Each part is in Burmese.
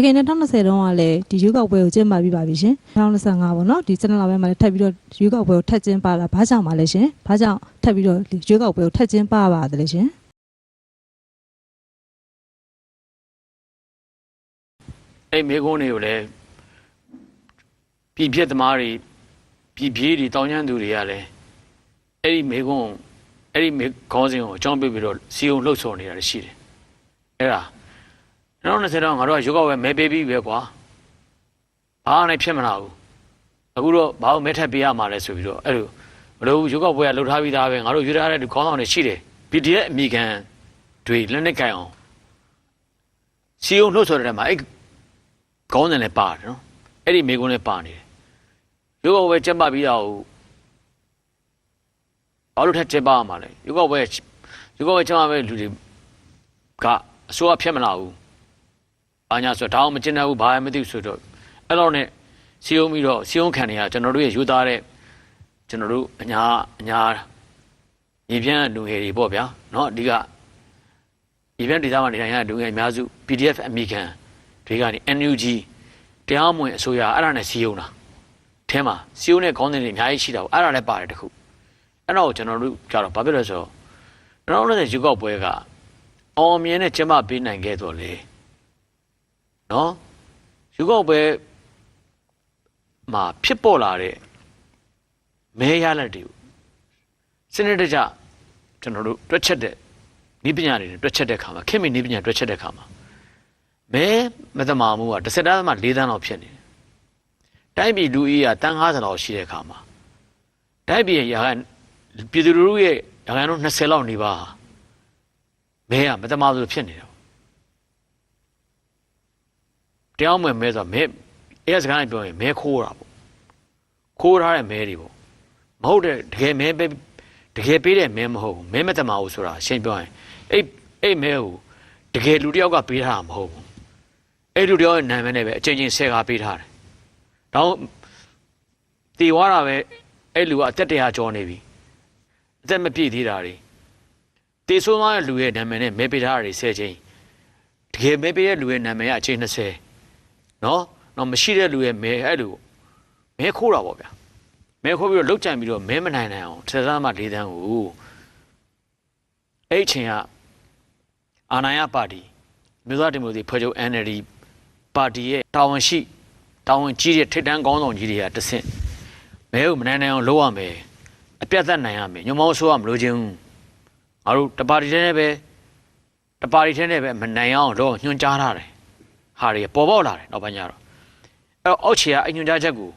တကယ်နဲ့2020တုန်းကလည်းဒီရွေးကောက်ပွဲကိုကျင်းပပြီးပါပြီရှင်2025ပေါ့နော်ဒီစနေလာပိုင်းမှာလည်းထပ်ပြီးတော့ရွေးကောက်ပွဲကိုထပ်ကျင်းပတာဘာကြောင့်ပါလဲရှင်ဘာကြောင့်ထပ်ပြီးတော့ရွေးကောက်ပွဲကိုထပ်ကျင်းပပါသလဲရှင်အဲ့မိကုန်းတွေကိုလည်းပြည်ပြက်သမားတွေပြည်ပြေးတွေတောင်းကျမ်းသူတွေကလည်းအဲ့ဒီမိကုန်းအဲ့ဒီမိခေါင်းစဉ်ကိုအကြောင်းပြပြီးတော့စီုံလှုပ်ဆော်နေတာရှိတယ်အဲ့ဒါ 2020တော့ငါတို့ကရုပ်ောက်ပဲမဲပေးပြီးပဲကွာဘာနဲ့ဖြစ်မလာဘူးအခုတော့ဘာလို့မဲထက်ပေးရမှာလဲဆိုပြီးတော့အဲ့လိုမလို့ရုပ်ောက်ပွဲကလှုပ်ထားပြီးသားပဲငါတို့ယူထားတဲ့ခေါင်းဆောင်တွေရှိတယ် PDF အမိခံတွေလက်နဲ့ကြိုင်အောင်စီုံလှုပ်ဆော်တဲ့မှာအဲ့ခေါင်းစဉ်လည်းပါတယ်နော်အဲ့ဒီမိကုန်းလည်းပါနေတယ်ရုပ်ောက်ပဲကျက်ပပြီးတော့ဘာလို့ထက်ကျက်ပရမှာလဲရုပ်ောက်ပဲရုပ်ောက်ပဲကျက်ပပဲလူတွေကအစိုးရဖျက်မလာဘူး ဘာညာဆိုတော့ဒါအောင်မကျင်တတ်ဘူးဘာမှမသိဘူးဆိုတော့အဲ့တော့ ਨੇ စီယုံပြီးတော့စီယုံခံနေရကျွန်တော်တို့ရဲ့ယူသားတဲ့ကျွန်တော်တို့အညာအညာညီပြန်းလူငယ်တွေပေါ့ဗျာเนาะအဓိကညီပြန်းဒေသမှာနေထိုင်ရတဲ့လူငယ်အများစု PDF အမိခံတွေကနေ NUG တရားမဝင်အစိုးရအဲ့ဒါနဲ့စီယုံတာအဲမှာစီယုံတဲ့ခေါင်းစဉ်တွေအများကြီးရှိတာပေါ့အဲ့ဒါလည်းပါတယ်တခုအဲ့တော့ကျွန်တော်တို့ကြတော့ဘာဖြစ်လဲဆိုတော့ကျွန်တော်တို့ရဲ့ယူကောက်ပွဲကအောင်မြင်တဲ့ကျင်းပပေးနိုင်ခဲ့တော့လေ နော်ယူကောက်ပွဲမှာဖြစ်ပေါ်လာတဲ့မဲရလက်တွေကိုစနစ်တကျကျွန်တော်တို့တွက်ချက်တဲ့ဤပညာတွေနဲ့တွက်ချက်တဲ့ခါမှာခင်မီဤပညာတွက်ချက်တဲ့ခါမှာမဲမသမာမှုကတစ်စက်တန်းမှ၄တန်းလောက်ဖြစ်နေတယ်။တိုင်းပြည်လူကြီးကတန်း50လောက်ရှိတဲ့အခါမှာတိုင်းပြည်ရဲ့ရာခိုင်ပြည်သူလူထုရဲ့ရာခိုင်နှုန်း20လောက်နေပါမဲကမသမာဘူးဖြစ်နေတယ်။ တရားမဝင်မဲဆိုတော့မဲအဲ့စကားနဲ့ပြောရင်မဲခိုးတာပေါ့။ခိုးထားတဲ့မဲတွေပေါ့။မဟုတ်တဲ့တကယ်မဲပေးတကယ်ပေးတဲ့မဲမဟုတ်ဘူး။မဲမသမာဘူးဆိုတာရှင်းပြောရင်အဲ့အဲ့မဲကိုတကယ်လူတစ်ယောက်ကပေးထားတာမဟုတ်ဘူး။အဲ့လူတယောက်ရဲ့နာမည်နဲ့ပဲအချင်းချင်းဆဲကားပေးထားတယ်။တော့တည်သွားတာပဲအဲ့လူကအသက်တရာကျော်နေပြီ။အသက်မပြည့်သေးတာတွေတည်ဆိုးသွားတဲ့လူရဲ့နာမည်နဲ့မဲပေးထားတာတွေဆဲချင်းတကယ်မဲပေးတဲ့လူရဲ့နာမည်ကအချင်း20 နော်တော့မရှိတဲ့လူရဲ့မဲအဲ့လူမဲခိုးတာပေါ့ဗျာ။မဲခိုးပြီးတော့လုတ်ကြံပြီးတော့မဲမနိုင်နိုင်အောင်ဆက်စားမှ၄တန်းကိုအဲ့အချိန်ကအာနာယပါတီမြို့သားဒီမိုကရေစီဖွဲ့ချုပ် NLD ပါတီရဲ့တာဝန်ရှိတာဝန်ကြီးတဲ့ထိပ်တန်းကောင်းဆောင်ကြီးတွေကတဆင့်မဲကိုမနိုင်နိုင်အောင်လုပ်ရမယ်အပြတ်သက်နိုင်ရမယ်ညမောဆိုးရမလို့ချင်းဘူးငါတို့တပါတီထဲနဲ့ပဲတပါတီထဲနဲ့ပဲမနိုင်အောင်တော့ညွှန်ကြားထားတယ် ဟာတွေပေါ်ပေါက်လာတယ်နောက်ပိုင်းကျတော့အဲ့တော့အောက်ခြေကအညွှန်ကြားချက်ကို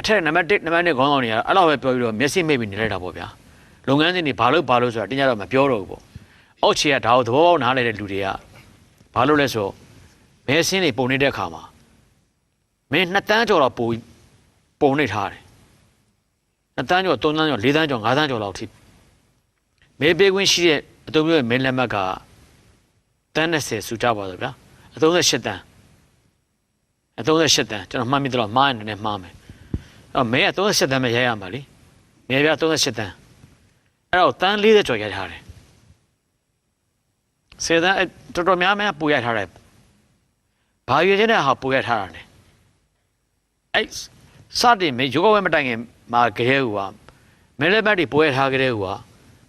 အထက်နံပါတ်1နံပါတ်2ခေါင်းဆောင်တွေကအဲ့လိုပဲပြောပြီးတော့မျက်စိမိတ်ပြီးနေလိုက်တာပေါ့ဗျာလုပ်ငန်းစဉ်တွေဘာလို့ဘာလို့ဆိုတာတင်ကြတော့မပြောတော့ဘူးပေါ့အောက်ခြေကဒါကိုသဘောပေါက်နားလည်တဲ့လူတွေကဘာလို့လဲဆိုတော့မဲဆင်းတွေပုံနေတဲ့အခါမှာမင်း2တန်းကျော်တော့ပုံပုံနေထားတယ်2တန်းကျော်3တန်းကျော်4တန်းကျော်5တန်းကျော်လောက်ထိမဲပေးခွင့်ရှိတဲ့အတုံးမျိုးရဲ့မဲလက်မှတ်ကတန်း30စုကြပါတော့ဗျာအ 38တန်းအ38တန်းကျွန်တော်မှတ်မိတော့မှားရင်လည်းမှားမယ်အဲ့တော့မဲက38တန်းပဲရရမှာလीမဲပြ38တန်းအဲ့တော့တန်း40ကျော်ရထားတယ်စေတန်းတော်တော်များများပူရထားတယ်ဘာရွေချင်းတဲ့ဟာပို့ရထားတာ ਨੇ အဲ့စတင်မေယောဂဝဲမတိုင်ခင်မှာကြဲဟူဟာမဲလက်ဘတ်တွေပို့ရထားကြတဲ့ဟူဟာ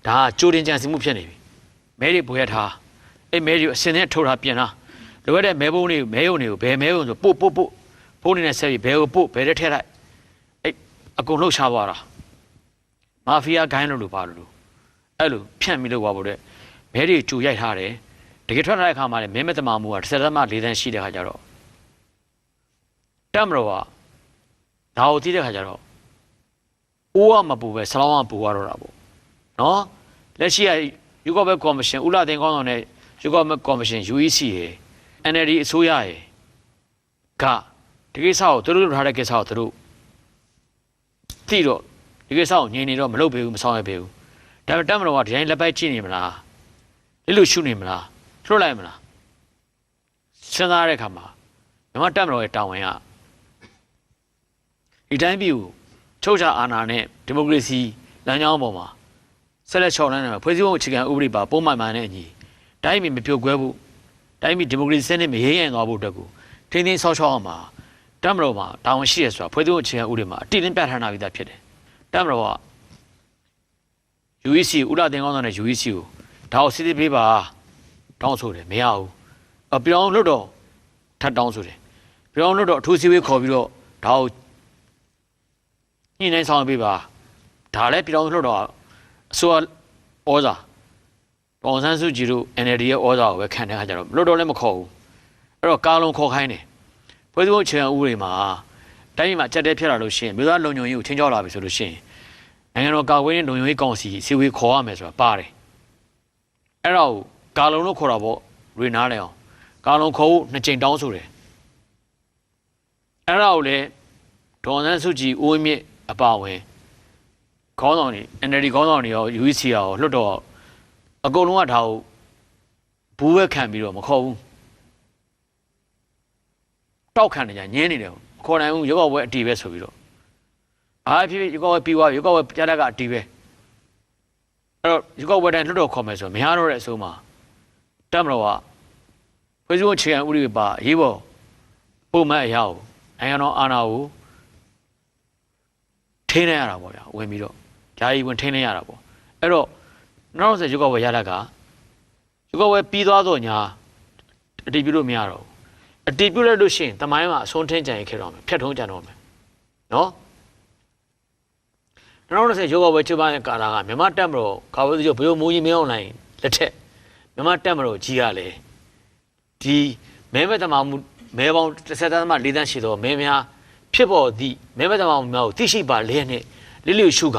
ဒါကကြိုတင်ကြံစီမှုဖြစ်နေပြီမဲတွေပို့ရထားအဲ့မဲတွေအစင်းနဲ့ထုတ်ထားပြင်ထား လိုရတဲ့မဲဘုံတွေမဲယုံတွေကိုဘယ်မဲယုံဆိုပို့ပို့ပို့ဖုန်းနေနဲ့ဆက်ပြီးဘယ်ကိုပို့ဘယ်ထဲထည့်လိုက်အဲ့အကုန်လှုပ်ရှားသွားတာမာဖီးယားဂိုင်းလို့လို့ပါလို့အဲ့လိုဖြန့်ပြီးလို့ပါဖို့တဲ့မဲတွေကြူရိုက်ထားတယ်တကယ်ထွက်လာတဲ့အခါမှာလည်းမင်းမတမာမှုကတစ်သက်မှ၄တန်းရှိတဲ့ခါကျတော့တက်မတော်ကဒါကိုသိတဲ့ခါကျတော့အိုးကမပူပဲဆလောင်းကပူရတော့တာပေါ့နော်လက်ရှိကယူကော့ဘက်ကော်မရှင်ဦးလာတင်ကောင်းဆောင်တဲ့ယူကော့ဘက်ကော်မရှင် UEC ရယ် NLD အစိုးရရယ်ကဒီကိစ္စကိုသူတို့လုပ်ထားတဲ့ကိစ္စကိုသူတို့သိတော့ဒီကိစ္စကိုငြိမ်နေတော့မလုပ်ပေးဘူးမဆောင်ရွက်ပေးဘူးဒါပေမဲ့တက်မတော်ကဒီတိုင်းလက်ပိုက်ကြည့်နေမလားဒီလိုရှုနေမလားလွှတ်လိုက်မလားစဉ်းစားတဲ့အခါမှာမြန်မာတက်မတော်ရဲ့တာဝန်ကဒီတိုင်းပြည်ကိုချုပ်ချအာဏာနဲ့ဒီမိုကရေစီလမ်းကြောင်းပေါ်မှာဆက်လက်ချော်လန်းနေမှာဖွဲ့စည်းပုံအခြေခံဥပဒေပါပုံမှန်မှန်နဲ့အညီတိုင်းပြည်မပြုတ်ကွဲဘူး တိုင်းပြည်ဒီမိုကရေစီစနစ်မရေးရင်သွားဖို့အတွက်ကိုထိန်းသိမ်းဆောက်ရှောက်အောင်မှာတမတော်မှာတာဝန်ရှိရဆိုတာဖွဲ့စည်းပုံအခြေခံဥပဒေမှာအတိအလင်းပြဋ္ဌာန်းထားပြီးသားဖြစ်တယ်တမတော်က UEC ဥလာတင်ကောင်းတဲ့ UEC ကိုဒါကိုစစ်စစ်ပေးပါတောင်းဆိုတယ်မရဘူးအပြောင်းလို့တော့ထပ်တောင်းဆိုတယ်ပြောင်းလို့တော့အထူးစီဝေးခေါ်ပြီးတော့ဒါကိုညှိနှိုင်းဆောင်ပေးပါဒါလည်းပြောင်းလို့တော့အစိုးရဩဇာ ဒေါအောင်ဆန်းစုကြည်တို့ NLD ရဲ့ဩဇာကိုပဲခံတဲ့အခါကျတော့လွတ်တော့လည်းမခေါ်ဘူးအဲ့တော့ကာလုံးခေါ်ခိုင်းတယ်ဖွဲ့စည်းပုံအခြေခံဥပဒေမှာတိုင်းပြည်မှာကြက်တဲဖြစ်လာလို့ရှိရင်မြို့သားလုံခြုံရေးကိုချင်းချောက်လာပြီဆိုလို့ရှိရင်နိုင်ငံတော်ကာကွယ်ရေးလုံခြုံရေးကောင်စီစီဝေးခေါ်ရမယ်ဆိုတာပါတယ်အဲ့ဒါကိုကာလုံလို့ခေါ်တာပေါ့ရေနားလဲအောင်ကာလုံခေါ်ဖို့နှစ်ကြိမ်တောင်းဆိုတယ်အဲ့ဒါကိုလည်းဒေါ်နန်းစုကြည်ဦးဝင်းမြင့်အပါအဝင်ခေါင်းဆောင်တွေ NLD ခေါင်းဆောင်တွေရော UEC ရောလွတ်တော့ အကုန်လုံးကဒါကိုဘူးဝဲခံပြီးတော့မခေါ်ဘူးတောက်ခံနေကြညင်းနေတယ်မခေါ်နိုင်ဘူးရုပ်ောက်ပွဲအတီးပဲဆိုပြီးတော့အားဖြစ်ဖြစ်ရုပ်ောက်ဝဲပြီးသွားပြီရုပ်ောက်ဝဲကြားတက်ကအတီးပဲအဲ့တော့ရုပ်ောက်ဝဲတိုင်းလွတ်တော်ခေါ်မယ်ဆိုမရတော့တဲ့အစိုးမှာတက်မတော်ကဖွဲ့စည်းပုံအခြေခံဥပဒေပါအရေးပေါ်ပုံမှန်အရာကိုနိုင်ငံတော်အာဏာကိုထိန်းနေရတာပေါ့ဗျာဝင်ပြီးတော့ဂျာကြီးဝင်ထိန်းနေရတာပေါ့အဲ့တော့ နောက်ဆက်ရုပ်ောက်ဝဲရတက်ကရုပ်ောက်ဝဲပြီးသွားတော့ညာအတီးပြုလို့မရတော့ဘူးအတီးပြုလိုက်လို့ရှိရင်တမိုင်းမှာအဆုံးထင်းကြံရခဲ့တော့မယ်ဖြတ်ထုံးကြံတော့မယ်နော်2020ရုပ်ောက်ပွဲချစ်ပါတဲ့ကာလာကမြန်မာတက်မတော်ကာဝေးချုပ်ဘယ်လိုမိုးကြီးမင်းအောင်လိုင်းလက်ထက်မြန်မာတက်မတော်ကြီးကလည်းဒီမဲမဲတမာမှုမဲပေါင်း30တန်းမှ4တန်းရှိတော့မဲများဖြစ်ပေါ်သည့်မဲမဲတမာမှုများကိုသိရှိပါလျက်နဲ့လိလိရှုက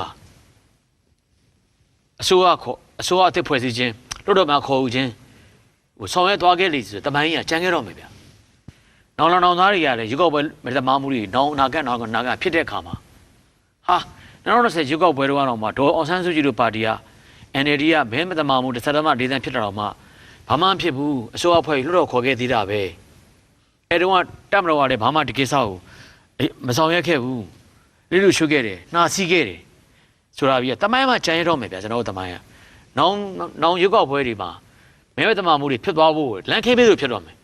အစိုးရခေါ် အစိုးရအသစ်ဖွဲ့စည်းခြင်းလွတ်တော်မှာခေါ်ယူခြင်းဟိုဆောင်ရွက်သွားခဲ့လေဆိုတမိုင်းကြီးကကြံခဲ့တော့မယ်ဗျာနောင်လောင်နောင်သားတွေကလည်းရုပ်ောက်ပွဲမဲတမာမှုတွေနောင်အနာဂတ်နောင်ကနာဂတ်ဖြစ်တဲ့အခါမှာဟာ2020ရွေးကောက်ပွဲတော့ကတော့မှဒေါ်အောင်ဆန်းစုကြည်တို့ပါတီက NLD ကဘဲမတမာမှုတစ်ဆက်တမဒေသဖြစ်တာတော့မှဘာမှမဖြစ်ဘူးအစိုးရအဖွဲ့လှုပ်တော့ခေါ်ခဲ့သေးတာပဲအဲတုန်းကတက်မတော်ကလည်းဘာမှဒီကိစ္စကိုအေးမဆောင်ရွက်ခဲ့ဘူးလိလူရှုခဲ့တယ်နှာစီးခဲ့တယ်ဆိုတာပြီးတမိုင်းမှာကြံရတော့မယ်ဗျာကျွန်တော်တို့တမိုင်းက နောင်နောင်ရွေးကောက်ပွဲတွေမှာမဲမတမာမှုတွေဖြစ်သွားဖို့လမ်းခဲပေးလို့ဖြစ်တော့မယ်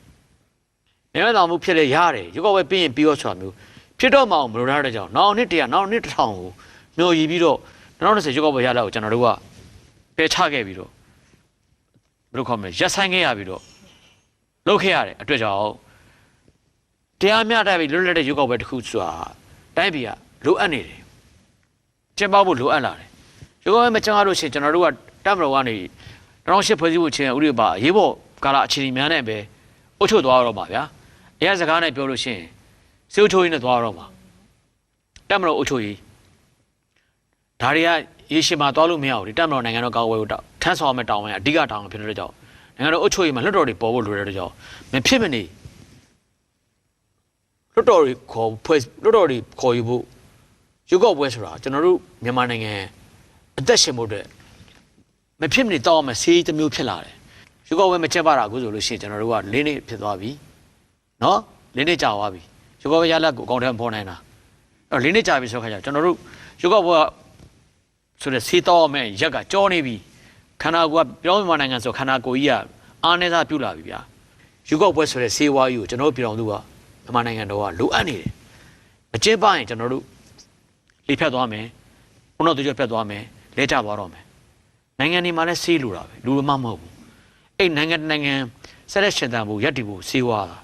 မဲမတမာမှုဖြစ်လေရတယ်ရွေးကောက်ပွဲပြီးရင်ပြီးတော့ဆိုတာမျိုးဖြစ်တော့မအောင်မလိုထားတဲ့ကြောင့်နောက်နှစ်တရာနောက်နှစ်တစ်ထောင်ကိုမျှော်ရည်ပြီးတော့2020ရွေးကောက်ပွဲရလာကိုကျွန်တော်တို့ကပယ်ချခဲ့ပြီးတော့ဘယ်လိုခေါ်မလဲရက်ဆိုင်ခဲ့ရပြီးတော့လုပ်ခဲ့ရတဲ့အတွက်ကြောင့်တရားမျှတပြီးလွတ်လပ်တဲ့ရွေးကောက်ပွဲတစ်ခုဆိုတာတိုင်းပြည်ကလိုအပ်နေတယ်ကျင်းပဖို့လိုအပ်လာတယ်ရွေးကောက်ပွဲမကျင်းပလို့ရှိရင်ကျွန်တော်တို့က တပ်မတော်ကနေ2008ဖွဲ့စည်းဖို့ချင်းဥပဒေပါအရေးပေါ်ကာလအခြေအနေများနဲ့ပဲအုပ်ချုပ်သွားတော့ပါဗျာအရာစကားနဲ့ပြောလို့ရှိရင်စေအုပ်ချုပ်ရေးနဲ့သွားတော့မှာတက်မတော်အုပ်ချုပ်ရေးဒါတွေကရေရှည်မှာသွားလို့မရဘူးဒီတက်မတော်နိုင်ငံတော်ကာကွယ်ရေးတော့ထမ်းဆောင်ရမယ့်တောင်းဝင်အဓိကတောင်းဝင်ဖြစ်တဲ့ကြောင့်နိုင်ငံတော်အုပ်ချုပ်ရေးမှာလွှတ်တော်တွေပေါ်ဖို့လိုတဲ့ကြောင့်မဖြစ်မနေလွှတ်တော်တွေခေါ်ဖွဲ့လွှတ်တော်တွေခေါ်ယူဖို့ရုပ်ောက်ပွဲဆိုတာကျွန်တော်တို့မြန်မာနိုင်ငံအသက်ရှင်ဖို့အတွက် မဖြစ်မနေတောင်းရမယ့်ဆေးတစ်မျိုးဖြစ်လာတယ်ရုပ်ောက်ပွဲမချက်ပါတာအခုဆိုလို့ရှိရင်ကျွန်တော်တို့ကလင်းနေဖြစ်သွားပြီနော်လင်းနေကြာသွားပြီရုပ်ောက်ရလက်ကိုအကောင့်ထဲမပေါ်နိုင်တာအဲ့တော့လေးနှစ်ကြာပြီဆိုခါကျကျွန်တော်တို့ရုပ်ောက်ဘွားဆိုတဲ့ဆေးတော့မဲ့ရက်ကကြောနေပြီခန္ဓာကိုယ်ကပြောင်းမြန်မာနိုင်ငံဆိုခန္ဓာကိုယ်ကြီးကအားနေစားပြုတ်လာပြီဗျာရုပ်ောက်ပွဲဆိုတဲ့ဆေးဝါးကြီးကိုကျွန်တော်တို့ပြည်တော်သူကမြန်မာနိုင်ငံတော်ကလိုအပ်နေတယ်မကျင်းပရင်ကျွန်တော်တို့လေဖြတ်သွားမယ်ဘုံတော်သူကျဖြတ်သွားမယ်လဲကျသွားတော့မယ် နိုင်ငံတွေမှာလည်းဆေးလိုတာပဲလူမမဟုတ်ဘူးအဲ့နိုင်ငံတစ်နိုင်ငံဆက်လက်ရှင်သန်ဖို့ရပ်တည်ဖို့ဆေးဝါးတာ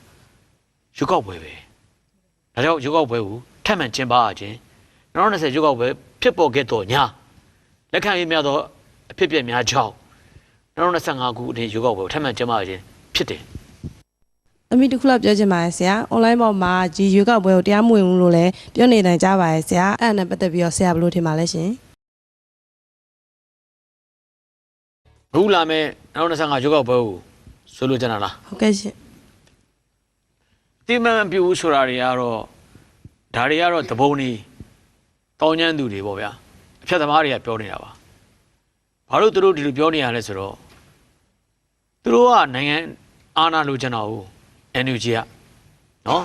ရုပ်ောက်ပွဲပဲဒါကြောင့်ရုပ်ောက်ပွဲကိုထပ်မံကျင်းပရခြင်း2020ရုပ်ောက်ပွဲဖြစ်ပေါ်ခဲ့တော့ညာလက်ခံရများသောအဖြစ်အပျက်များကြောင့်2025ခုအတွင်းရုပ်ောက်ပွဲကိုထပ်မံကျင်းပရခြင်းဖြစ်တယ်အမိတစ်ခုလောက်ပြောချင်ပါတယ်ဆရာ။ online ပေါ်မှာဒီရွေးကောက်ပွဲကိုတရားမဝင်ဘူးလို့လည်းပြောနေနိုင်ကြပါတယ်ဆရာ။အဲ့ဒါနဲ့ပတ်သက်ပြီးတော့ဆရာဘယ်လိုထင်ပါလဲရှင် အခုလာမယ့်2025ရုပ်ောက်ပွဲကိုဆိုလိုချင်တာလား။ဟုတ်ကဲ့ရှင်တိမန်မပြူဘူးဆိုတာတွေကတော့ဒါတွေကတော့သဘုံနေတောင်းကျမ်းသူတွေပေါ့ဗျာအဖြတ်သမားတွေကပြောနေတာပါဘာလို့သူတို့ဒီလိုပြောနေရလဲဆိုတော့သူတို့ကနိုင်ငံအာဏာလိုချင်တာကို NUG ကနော်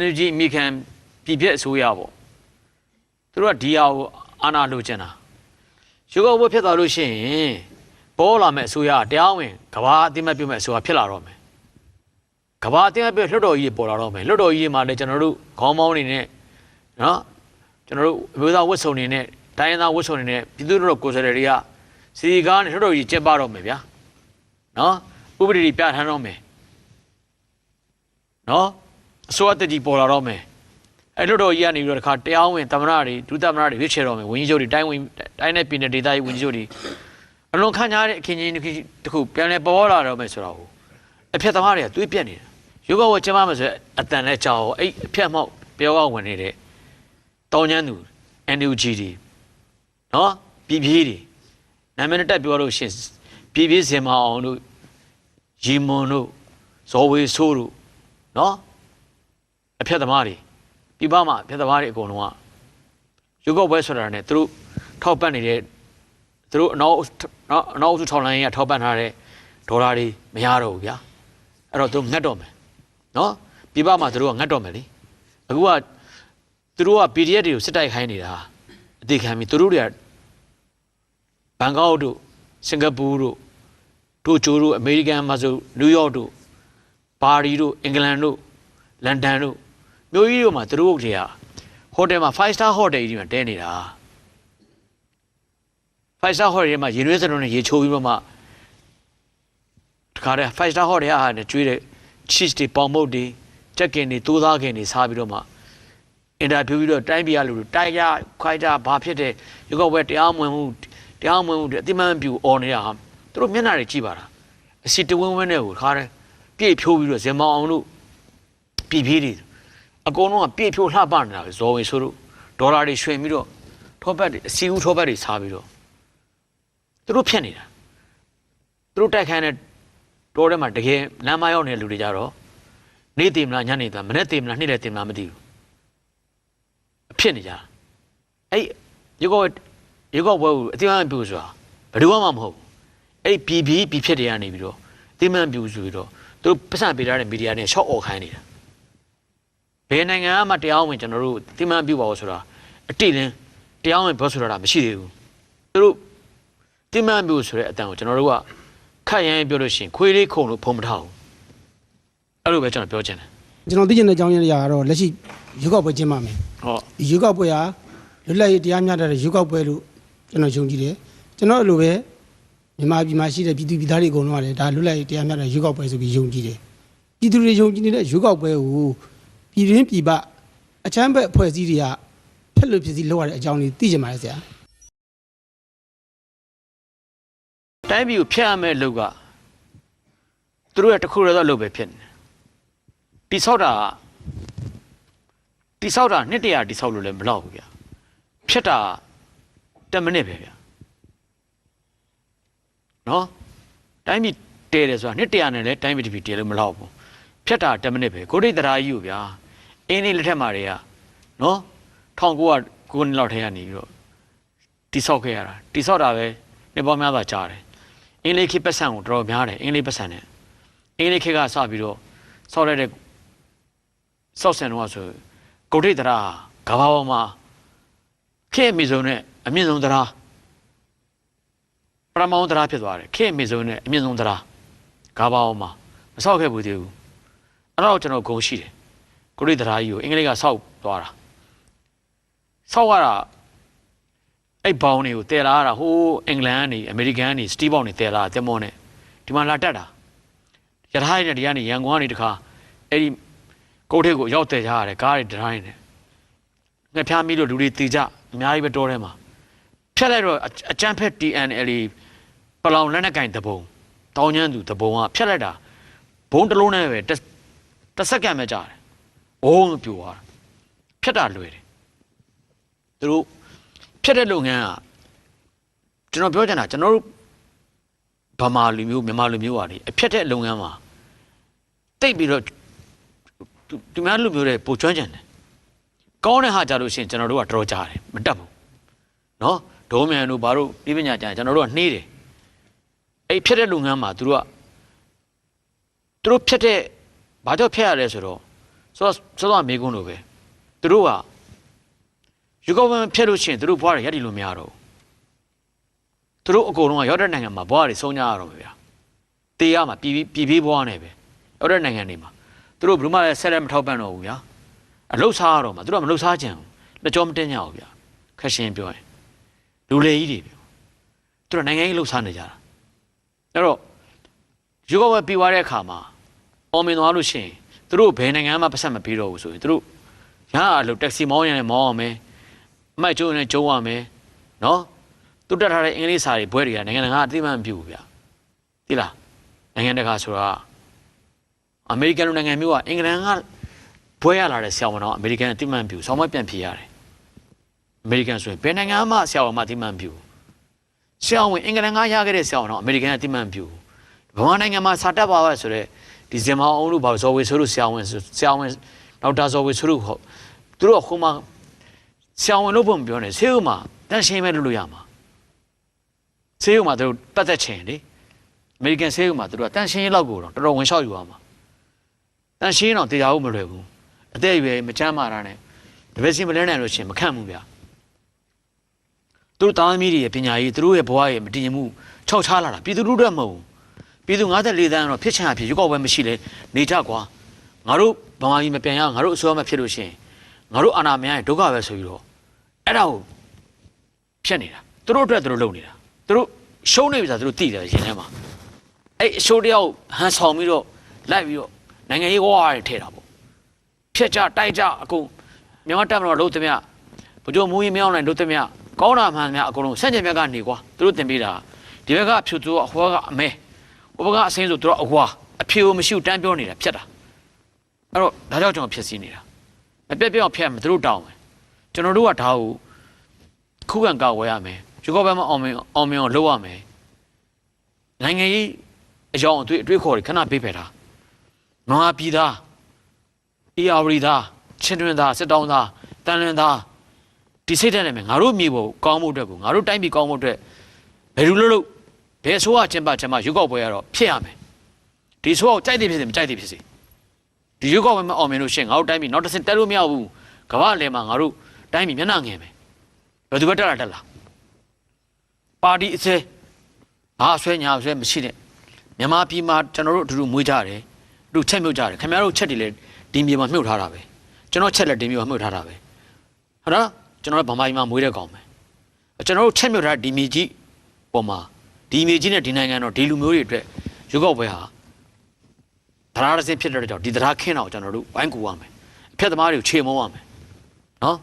NUG အမိခံပြည်ပြည့်အစိုးရပေါ့သူတို့ကဒီဟာကိုအာဏာလိုချင်တာရုပ်ောက်ပွဲဖြစ်သွားလို့ရှိရင် ပေါ်လာမဲ့အစိုးရကတရားဝင်ကဘာအတိမတ်ပြုမဲ့အစိုးရဖြစ်လာတော့မယ်ကဘာအတင်းအပြည့်လွတ်တော်ကြီးတွေပေါ်လာတော့မယ်လွတ်တော်ကြီးတွေမှာလည်းကျွန်တော်တို့ခေါင်းပေါင်းနေနဲ့နော်ကျွန်တော်တို့အမျိုးသားဝတ်စုံနေနဲ့တိုင်းရင်းသားဝတ်စုံနေနဲ့ပြည်သူ့တော်ကိုယ်စားလှယ်တွေကစီစီကားနဲ့လွတ်တော်ကြီးကျင်းပတော့မယ်ဗျာနော်ဥပဒေတွေပြဋ္ဌာန်းတော့မယ်နော်အစိုးရတက်ကြီးပေါ်လာတော့မယ်အဲ့လွတ်တော်ကြီးကနေပြီးတော့တခါတရားဝင်သမ္မတတွေဒုသမ္မတတွေရွေးချယ်တော့မယ်ဝန်ကြီးချုပ်တွေတိုင်းဝင်တိုင်းနဲ့ပြည်နယ်ဒေသကြီးဝန်ကြီးချုပ်တွေ အလွန်ခံကြတဲ့အခင်းချင်းတစ်ခုပြန်လဲပေါ်လာတော့မယ်ဆိုတော့အဖြတ်သမားတွေကတွေးပြက်နေတယ်ရုပ်ကဝကျမမဆိုအတန်နဲ့ကြောက်အဲ့အဖြတ်မောက်ပြောကဝင်နေတဲ့တောင်းချမ်းသူ NUG ဒီနော်ပြည်ပြည်တွေနာမည်နဲ့တက်ပြောလို့ရှရင်ပြည်ပြည်စင်မအောင်တို့ရီမွန်တို့ဇော်ဝေဆိုးတို့နော်အဖြတ်သမားတွေပြည်ပမှာအဖြတ်သမားတွေအကုန်လုံးကရုပ်ကဝဲဆိုတာနဲ့သူတို့ထောက်ပံ့နေတဲ့ သူတို့အနောက်နော်အနောက်အုပ်စုထောက်လိုင်းရေးကထောက်ပံ့ထားတဲ့ဒေါ်လာတွေမရတော့ဘူးဗျာအဲ့တော့သူတို့ငတ်တော့မယ်နော်ပြပမှာသူတို့ကငတ်တော့မယ်လေအခုကသူတို့က PDF တွေကိုစစ်တိုက်ခိုင်းနေတာအသေးခံပြီးသူတို့တွေကဘန်ကောက်တို့စင်ကာပူတို့တိုကျိုတို့အမေရိကန်မှာဆိုနယူးယောက်တို့ပါရီတို့အင်္ဂလန်တို့လန်ဒန်တို့မြို့ကြီးတို့မှာသူတို့တွေကဟိုတယ်မှာ5 star hotel ကြီးမှာတဲနေတာ 5 star hotel ကြီးမှာရေနွေးစလုံးနဲ့ရေချိုးပြီးတော့မှတခါတည်း5 star hotel အားနဲ့ကျွေးတဲ့ cheese တွေပေါင်မုတ်တွေချက်ကင်တွေတိုးသားခင်တွေစားပြီးတော့မှအင်တာဗျူးပြီးတော့တိုင်းပြည်ကလူတွေတိုက်ကြခိုက်ကြဘာဖြစ်တဲ့ရုပ်ကဝဲတရားမဝင်မှုတရားမဝင်မှုတွေအတိမန်ပြူអော်နေတာဟာသူတို့မျက်နှာတွေကြည့်ပါလားအစီတဝင်းဝင်းနဲ့ကိုခါတယ်ပြည့်ဖြိုးပြီးတော့ဇင်မောင်အောင်တို့ပြည်ပြေးတွေအကုန်လုံးကပြည့်ဖြိုးလှပနေတာပဲဇော်ဝင်ဆိုတို့ဒေါ်လာတွေရွှင်ပြီးတော့ထောပတ်တွေအစီဦးထောပတ်တွေစားပြီးတော့ သူတို့ဖြတ်နေတာသူတို့တိုက်ခိုင်းတဲ့တော်ထဲမှာတကယ်လမ်းမရောက်နေတဲ့လူတွေကြတော့နေ့တည်မလားညနေတည်မလားမနေ့တည်မလားနေ့လည်းတည်မလားမသိဘူးအဖြစ်နေကြတာအဲ့ရေကောရေကောဘွဲကိုအတိအမှန်ပြူဆိုတာဘယ်သူမှမဟုတ်ဘူးအဲ့ပြည်ပြည်ပြည်ဖြစ်တွေကနေပြီးတော့အတိအမှန်ပြူဆိုပြီးတော့သူတို့ပတ်စံပေးထားတဲ့မီဒီယာတွေရှော့អော်ခိုင်းနေတာဘယ်နိုင်ငံမှတရားဝင်ကျွန်တော်တို့အတိအမှန်ပြူပါလို့ဆိုတာအတိလင်းတရားဝင်ဘောဆိုတာမရှိသေးဘူးသူတို့အ တိအမှန်ပြူဆိုတဲ့အတန်ကိုကျွန်တော်တို့ကခတ်ရမ်းပြောလို့ရှိရင်ခွေးလေးခုံလို့ဖုံမထားဘူးအဲ့လိုပဲကျွန်တော်ပြောချင်တယ်ကျွန်တော်သိချင်တဲ့အကြောင်းရင်းတွေကတော့လက်ရှိရွေးကောက်ပွဲကျင်းပမယ်ဟောဒီရွေးကောက်ပွဲဟာလွတ်လပ်ရေးတရားမျှတတဲ့ရွေးကောက်ပွဲလို့ကျွန်တော်ယုံကြည်တယ်ကျွန်တော်အလိုပဲမြန်မာပြည်မှာရှိတဲ့ပြည်သူပြည်သားတွေအကုန်လုံးကလည်းဒါလွတ်လပ်ရေးတရားမျှတတဲ့ရွေးကောက်ပွဲဆိုပြီးယုံကြည်တယ်ပြည်သူတွေယုံကြည်နေတဲ့ရွေးကောက်ပွဲကိုပြည်တွင်းပြည်ပအချမ်းဘက်အဖွဲ့အစည်းတွေကဖက်လို့ဖြစ်စီလောက်ရတဲ့အကြောင်းလေးသိချင်ပါတယ်ဆရာ တိုင်းပြည်ကိုဖျက်ရမယ့်လူကသူတို့ရဲ့တစ်ခုတည်းသောအလုပ်ပဲဖြစ်နေတယ်တိဆောက်တာကတိဆောက်တာနှစ်တရာတိဆောက်လို့လည်းမလောက်ဘူးဗျဖျက်တာ10မိနစ်ပဲဗျနော်တိုင်းပြည်တဲတယ်ဆိုတာနှစ်တရာနဲ့လည်းတိုင်းပြည်တစ်ပြည်တဲလို့မလောက်ဘူးဖျက်တာ10မိနစ်ပဲကိုရိတ်တရာကြီးကိုဗျာအင်းလေးလက်ထက်မှာတွေကနော်1900ခုနှစ်လောက်ထဲကနေပြီးတော့တိဆောက်ခဲ့ရတာတိဆောက်တာပဲနေပေါင်းများစွာကြားတယ် အင်္ဂလိပ်ခေတ်ပတ်စံကိုတော်တော်များတယ်အင်္ဂလိပ်ပတ်စံနဲ့အင်္ဂလိပ်ခေတ်ကစပြီးတော့ဆောက်လိုက်တဲ့ဆောက်ဆန်တော့ဆိုဂုတ်ထိတ်တရာကဘာပေါ်မှာခေတ်အမီဆုံးနဲ့အမြင့်ဆုံးတရာပရမောင်းတရာဖြစ်သွားတယ်ခေတ်အမီဆုံးနဲ့အမြင့်ဆုံးတရာကဘာပေါ်မှာမဆောက်ခဲ့ဘူးသေးဘူးအဲ့တော့ကျွန်တော်ဂုံရှိတယ်ဂုတ်ထိတ်တရာကြီးကိုအင်္ဂလိပ်ကဆောက်သွားတာဆောက်ရတာ အဲ့ဘောင်းတွေကိုတည်လာရတာဟိုးအင်္ဂလန်ကနေအမေရိကန်ကနေစတီးဘောင်းတွေတည်လာတာတင်မောနဲ့ဒီမှာလာတက်တာရထားရတဲ့ဒီကနေရန်ကုန်ကနေတခါအဲ့ဒီကိုထိတ်ကိုရောက်တယ်ကြရတယ်ကားတွေဒရိုင်းနဲ့ငှက်ဖျားမီးလို့လူတွေတီကြအများကြီးပဲတောထဲမှာဖြတ်လိုက်တော့အအကျန်းဖက် TNL ပလောင်လက်နက်ကင်တပုံတောင်းချမ်းသူတပုံကဖြတ်လိုက်တာဘုံတစ်လုံးနဲ့ပဲတစ်တစ်စက္ကန့်ပဲကြာတယ်ဘုံပြိုသွားတာဖြတ်တာလွယ်တယ်သူတို့ ဖြစ်တဲ့လုပ်ငန်းကကျွန်တော်ပြောချင်တာကျွန်တော်တို့ဗမာလူမျိုးမြန်မာလူမျိုးပါလေအဖြစ်တဲ့လုပ်ငန်းမှာတိတ်ပြီးတော့သူသူများလူမျိုးတွေပိုကျွမ်းကျင်တယ်ကောင်းတဲ့ဟာကြလို့ရှိရင်ကျွန်တော်တို့ကတော်ကြတယ်မတက်ဘူးเนาะဒုံးမြန်တို့ဘာတို့ပြပညာကြံကျွန်တော်တို့ကနှေးတယ်အဲ့ဖြစ်တဲ့လုပ်ငန်းမှာသူတို့ကသူတို့ဖြစ်တဲ့ဘာကြောင့်ဖြစ်ရလဲဆိုတော့ဆိုတော့ဆိုတော့မေကုန်းလိုပဲသူတို့က ယူကောဝန်ဖြစ်လို့ရှိရင်သူတို့ဘွားတွေရက်တည်လို့မရတော့ဘူးသူတို့အကုန်လုံးကရောက်တဲ့နိုင်ငံမှာဘွားတွေဆုံးကြရတော့မယ်ဗျာတေးရမှာပြည်ပြည်ပြည်ဘွားနဲ့ပဲရောက်တဲ့နိုင်ငံတွေမှာသူတို့ဘယ်သူမှလည်းဆက်လက်မထောက်ပံ့တော့ဘူးဗျာအလုတ်စားရတော့မှသူတို့ကမလုတ်စားကြဘူးလက်ကြောမတင်းကြဘူးဗျာခက်ရှင်ပြောရင်လူလေကြီးတွေပြောသူတို့နိုင်ငံရေးလှုပ်ရှားနေကြတာအဲ့တော့ယူကဝယ်ပြီးသွားတဲ့အခါမှာအော်မင်သွားလို့ရှိရင်သူတို့ဘယ်နိုင်ငံမှပတ်ဆက်မပေးတော့ဘူးဆိုရင်သူတို့ရအလုပ်တက်ဆီမောင်းရင်လည်းမောင်းအောင်မယ်အ မိုက်ကျုံးရင်လည်းကျုံးရမယ်နော်သူတက်ထားတဲ့အင်္ဂလိပ်စာတွေဘွဲတွေကနိုင်ငံတကာအသိမှန်ပြုဘူးဗျာသိလားနိုင်ငံတကာဆိုတာအမေရိကန်လိုနိုင်ငံမျိုးကအင်္ဂလန်ကဘွဲရလာတဲ့ဆရာဝန်တော်အမေရိကန်အသိမှန်ပြုဆောင်းမပြန်ဖြေရတယ်အမေရိကန်ဆိုရင်ဘယ်နိုင်ငံမှဆရာဝန်မအသိမှန်ပြုဆရာဝန်အင်္ဂလန်ကရခဲ့တဲ့ဆရာဝန်တော်အမေရိကန်အသိမှန်ပြုဗမာနိုင်ငံမှာစာတက်ပါပါဆိုတော့ဒီဇင်မာအောင်လို့ဘာဇော်ဝေဆိုလို့ဆရာဝန်ဆိုဆရာဝန်ဒေါက်တာဇော်ဝေဆိုလို့ဟောသူတို့ကခုမှ ဆရာဝန်လို့ဘုံပြောနေဆေးဥမှာတန်ရှင်းပဲလုပ်လို့ရမှာဆေးဥမှာသူတို့ပတ်သက်ချင်လေအမေရိကန်ဆေးဥမှာသူတို့ကတန်ရှင်းရေးလောက်ကိုတော့တော်တော်ဝင်လျှောက်ယူရမှာတန်ရှင်းတော့တရားဥမလွယ်ဘူးအသက်အရွယ်မချမ်းမာတာနဲ့တပည့်စင်မလဲနိုင်လို့ရှရင်မခန့်ဘူးဗျာသူတို့တာသမီးတွေရဲ့ပညာရေးသူတို့ရဲ့ဘဝရဲ့မတည်ငြိမ်မှုခြောက်ခြားလာတာပြည်သူလူထုတွေမဟုတ်ဘူးပြည်သူ54တန်းတော့ဖြစ်ချင်တာဖြစ်ရွေးကောက်ပွဲမရှိလဲနေကြကွာငါတို့ဗမာပြည်မပြန်ရအောင်ငါတို့အစိုးရမဖြစ်လို့ရှိရင်ငါတို့အာဏာမရရင်ဒုက္ခပဲဆိုပြီးတော့ အဲ့ဒါကိုဖြစ်နေတာသူတို့အတွက်သူတို့လုပ်နေတာသူတို့ရှုံးနေပြီဆိုတာသူတို့သိတယ်ရင်ထဲမှာအဲ့အရှိုးတယောက်ဟန်ဆောင်ပြီးတော့လိုက်ပြီးတော့နိုင်ငံရေးဝါးရထဲတာပေါ့ဖြက်ကြတိုက်ကြအကုန်မြန်မာတပ်မတော်လုံးသမျှဗကြိုမူကြီးမြောင်းနိုင်လုံးသမျှကောင်းတာမှန်သမျှအကုန်လုံးစန့်ကျင်ဘက်ကနေကွာသူတို့တင်ပေးတာဒီဘက်ကအဖြူသူကအဟွားကအမဲဥပကအစင်းဆိုသူတို့အကွာအဖြေကိုမရှိဘူးတန်းပြောနေတာဖြတ်တာအဲ့တော့ဒါကြောင့်ကျွန်တော်ဖြစ်စီနေတာမပြတ်ပြတ်အောင်ဖြတ်မယ်သူတို့တောင်းမယ် ကျွန်တော်တို့ကဒါကိုခုခံကောက်ဝဲရမယ်ယူကောဘက်မှာအောင်မင်းအောင်မင်းကိုလုပ်ရမယ်နိုင်ငံရေးအကြောင်းအတွေ့အတွေ့ခေါ်တွေခဏပေးဖယ်တာမဟာပြည်သားအေယာဝရီသားချင်းတွင်သားစစ်တောင်းသားတန်လင်းသားဒီစိတ်ဓာတ်နဲ့မယ်ငါတို့မြေပေါ်ကောင်းဖို့အတွက်ကိုငါတို့တိုင်းပြည်ကောင်းဖို့အတွက်ဘယ်လိုလုပ်လို့ဘယ်ဆိုးကကျင်းပကျင်းပရွေးကောက်ပွဲကတော့ဖြစ်ရမယ်ဒီဆိုးကကြိုက်တယ်ဖြစ်စေမကြိုက်တယ်ဖြစ်စေဒီရွေးကောက်ပွဲမအောင်မြင်လို့ရှရင်ငါတို့တိုင်းပြည်နောက်တစ်ဆင့်တက်လို့မရဘူးကမ္ဘာအလယ်မှာငါတို့ တိုင်းပြည်မျက်နှာငယ်မယ်ဘယ်သူပဲတက်လာတက်လာပါတီအစဲဘာအဆွဲညာအဆွဲမရှိတဲ့မြန်မာပြည်မှာကျွန်တော်တို့အတူတူမွေးကြတယ်အတူချက်မြုပ်ကြတယ်ခင်ဗျားတို့ချက်တွေလည်းဒီမြေမှာမြုပ်ထားတာပဲကျွန်တော်ချက်လည်းဒီမြေမှာမြုပ်ထားတာပဲဟုတ်လားကျွန်တော်တို့ဗမာပြည်မှာမွေးတဲ့ကောင်ပဲကျွန်တော်တို့ချက်မြုပ်ထားတဲ့ဒီမြေကြီးပေါ်မှာဒီမြေကြီးနဲ့ဒီနိုင်ငံတော့ဒီလူမျိုးတွေအတွက်ရုပ်ောက်ပွဲဟာတရားတစ်စင်းဖြစ်တဲ့ကြောင့်ဒီတရားခင်းတော့ကျွန်တော်တို့ဝိုင်းကူရမယ်အဖြတ်သမားတွေကိုခြေမုံရမယ်နော်